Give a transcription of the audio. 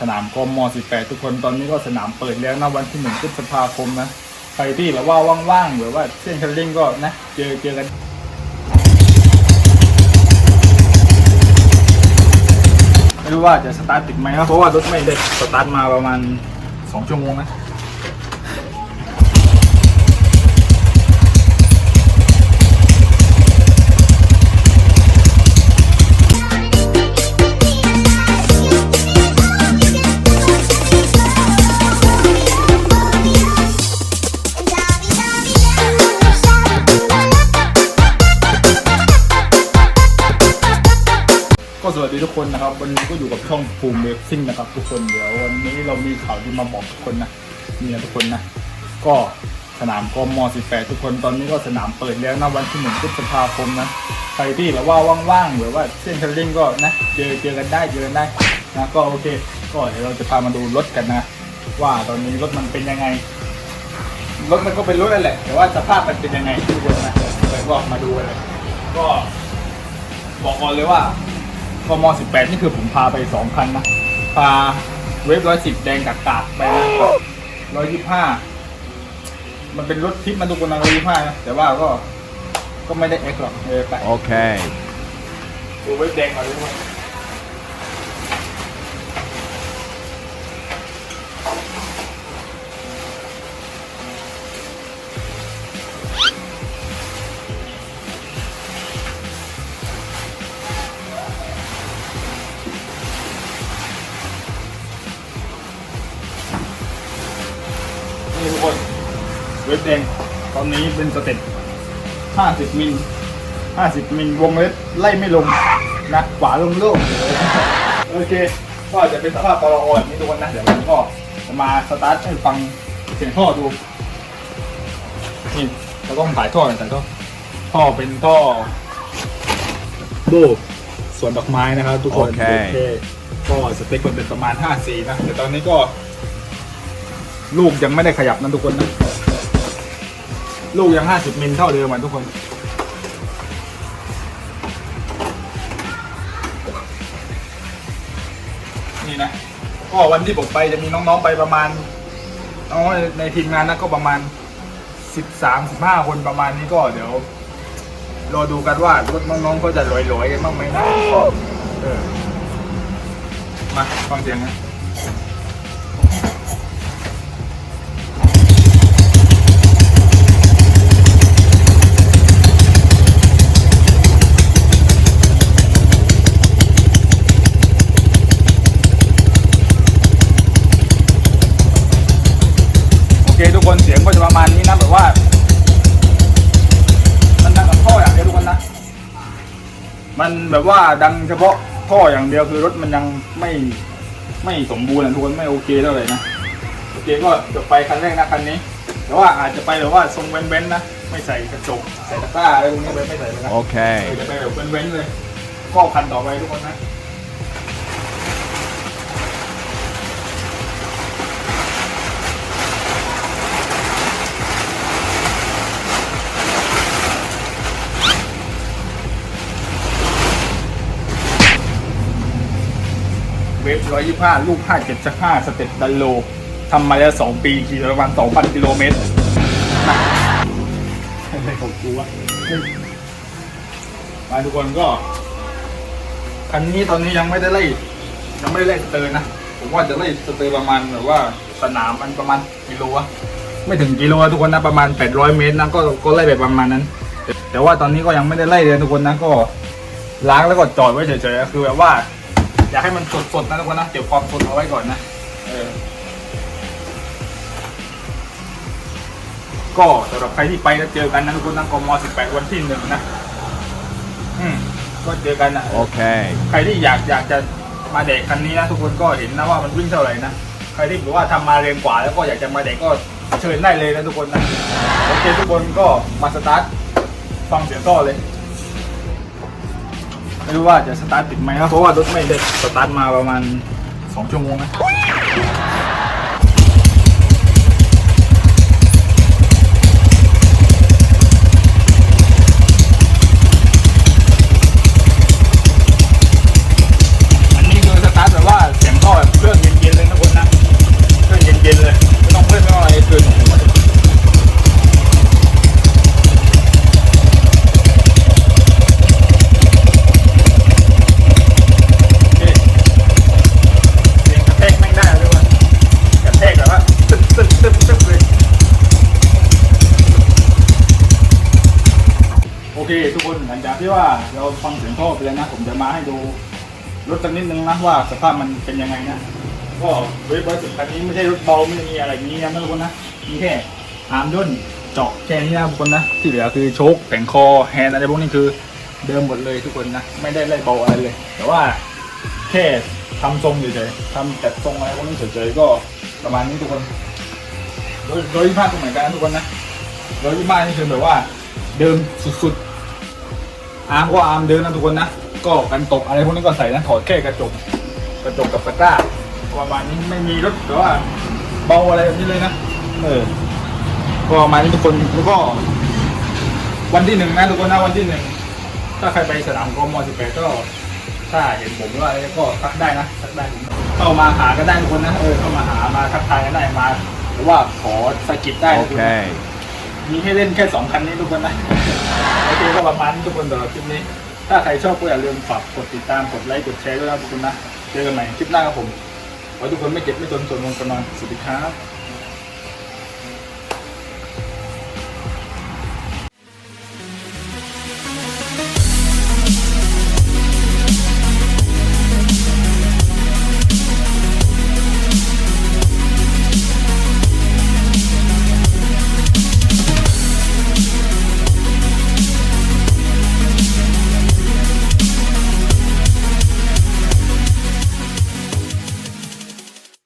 สนามกมม18 ทุกคนตอนนี้ก็สนามเปิดแล้วนะวันที่หนึ่งพฤษภาคมนะใครที่แบบว่าว่างๆหรือว่าเส้นคันเร่งก็นะเจอเจอกันไม่รู้ว่าจะสตาร์ทติดไหมครับเพราะว่ารถไม่ได้สตาร์ทมาประมาณ 2 ชั่วโมงนะ สวัสดีทุกคนนะครับ วันนี้ก็อยู่กับช่องภูมิเวฟซิ่งนะครับ ทุกคนเดี๋ยววันนี้เรามีข่าวดีมาบอกทุกคนนะนี่นะทุกคนนะ ก็สนามกม18ทุกคนตอนนี้ก็สนามเปิดแล้วนะวันที่หนึ่งพฤษภาคมนะใครที่แบบว่าว่างๆหรือว่าเส้นคันเร่งก็นะเจอเจอกันได้เจอกันได้นะก็โอเค ก็เดี๋ยวเราจะพามาดูรถกันนะ ว่าตอนนี้รถมันเป็นยังไงรถมันก็เป็นรถนั่นแหละ แต่ว่าสภาพมันเป็นยังไงทุกคนนะเดี๋ยวก็มาดูกันเลยก็บอกก่อนเลยว่า กม18 นี่คือผมพาไปสองคันนะ พาเวฟร้อยสิบแดงกากาไปนะร้อยยี่ห้ามันเป็นรถทิปมันทุกคนนะร้อยยี่ห้านะ แต่ว่าก็ก็ไม่ได้เอ็กซ์หรอกเออไป Okay. ดูเวฟแดงก่อนเลยว่า เวฟแดงตอนนี้เป็นสเต็ป50 มิล 50 มิลวงเล็บไล่ไม่ลงนะขวาลงโลกโอเค ก็จะเป็นสภาพปลออนนี่ทุกคนนะ เดี๋ยวผมก็จะมาสตาร์ทให้ฟังเสียงท่อดู นี่เราต้องถ่ายท่อหน่อยถ่ายท่อท่อเป็นท่อโบสวนดอกไม้นะครับทุกคนโอเคก็สเปคมันเป็นประมาณ5 4นะ แต่ตอนนี้ก็ ลูกยังไม่ได้ขยับนะทุกคนนะ ลูกยัง 50 มิลเท่าเดิมอะทุกคน นี่นะก็วันที่ผมไปจะมีน้องๆไปประมาณน้องในทีมงานนะก็ประมาณ 13 15 คนประมาณนี้ก็เดี๋ยวรอดูกันว่ารถน้องๆเขาจะลอยๆกันบ้างไหมนะเออมาฟังเสียงนะ โอเคทุกคนเสี ยงก็จะประมาณนี้นะแบบว่ามันดังกับท่ออย่างเดียวทุกคนนะมันแบบว่าดังเฉพาะท่ออย่างเดียวคือรถมันยังไม่ไม่สมบูรณ์นะทุกคนไม่โอเคเท่าไหร่นะโอเคก็จะไปคันแรกนะคันนี้ แต่ว่าอาจจะไปแบบว่าทรงเว้นๆนะไม่ใส่กระจกใส่ตะกร้าอะไรพวกนี้ไปไม่ใส่เลยนะเออ Okay. จะไปแบบเว้นๆเลยก็คันต่อไปทุกคนนะ เวฟร้อยยี่ห้าลูกห้าเจ็ดจะห้าสเต็ปดันโลทำมาแล้วสองปีขี่ประมาณสองพันกิโลเมตรนะอะไรของกูวะมาทุกคนก็คันนี้ตอนนี้ยังไม่ได้ไล่ยังไม่ได้ไล่สเตอร์นะ ผมว่าจะไล่สเตอร์ประมาณแบบว่าสนามมันประมาณกิโลวะไม่ถึงกิโลอะทุกคนนะประมาณ 800 เมตรนะก็ก็ไล่ไปประมาณนั้นแต่แต่ว่าตอนนี้ก็ยังไม่ได้ไล่เลยทุกคนนะก็ล้างแล้วก็จอดไว้เฉยๆคือแบบว่า อยากให้มันสดๆนะทุกคนนะเก็บความสดเอาไว้ก่อนนะเออก็สำหรับใครที่ไปแล้วเจอกันนะทุกคนนะกม18 วันที่หนึ่งนะอืมก็เจอกันนะ Okay. ใครที่อยากอยากจะมาเด็กคันนี้นะทุกคนก็เห็นนะว่ามันวิ่งเท่าไหร่นะใครที่บอกว่าทำมาเรียนกว่า แล้วก็อยากจะมาเด็กก็เชิญได้เลยนะทุกคนนะโอเคทุกคนก็มาสตาร์ทฟังเสียงท่อเลย ไม่รู้ว่าจะสตาร์ทติดไหมครับเพราะว่ารถไม่ได้สตาร์ทมาประมาณ 2 ชั่วโมงนะ อันนี้คือสตาร์ทแบบว่าเสียงท่อแบบเครื่องเย็นๆ ลังจากที่ว่าเราฟังเสียงท่อไปแล้วนะ ผมจะมาให้ดูรถสักนิดนึงนะว่าสภาพมันเป็นยังไงนะ ก็เว็บร้อยสิบคันนี้ไม่ใช่รถเบาไม่มีอะไรอย่างนี้นะทุกคนนะ มีแค่อาร์มย่นเจาะแค่นี้นะทุกคนนะ ที่เหลือคือโชคแต่งคอแฮนด์อะไรพวกนี้คือเดิมหมดเลยทุกคนนะ ไม่ได้ไล่เบาอะไรเลย แต่ว่าแค่ทำทรงเฉยๆทำจัดทรงอะไรพวกนี้เฉยๆก็ประมาณนี้ทุกคนโดยโดยที่ภาคก็เหมือนกันนะทุกคนนะโดยที่บ้านนี่คือแบบว่าเดิมสุดๆ อาร์มก็อาร์มเดิมนะทุกคนนะ ก็กันตกอะไรพวกนี้ก็ใส่นะถอดแค่กระจก กระจกกับตะกร้าประมาณนี้ไม่มีรถหรือว่าเบาอะไรแบบนี้เลยนะ เออ ก็มาณนี้ทุกคนแล้วก็ วันที่หนึ่งนะทุกคนนะวันที่หนึ่งถ้าใครไปสนามกมสิบแปดก็ถ้าเห็นผมหรือว่าอะไรก็ทักได้นะทักได้เข้ามาหาก็ได้ทุกคนนะเออเข้ามาหามาทักทายกันได้มา หรือว่าขอสกิดได้ทุกคน มีให้เล่นแค่สองคันนี้ทุกคนนะ โอเคก็ประมาณนี้ทุกคนสำหรับคลิปนี้ ถ้าใครชอบก็อย่าลืมฝากกดติดตาม กดไลค์ กดแชร์ด้วยนะทุกคนนะ เจอกันใหม่คลิปหน้าครับผม ขอทุกคนไม่เจ็บไม่จนจนลงกันนอนสวัสดีครับ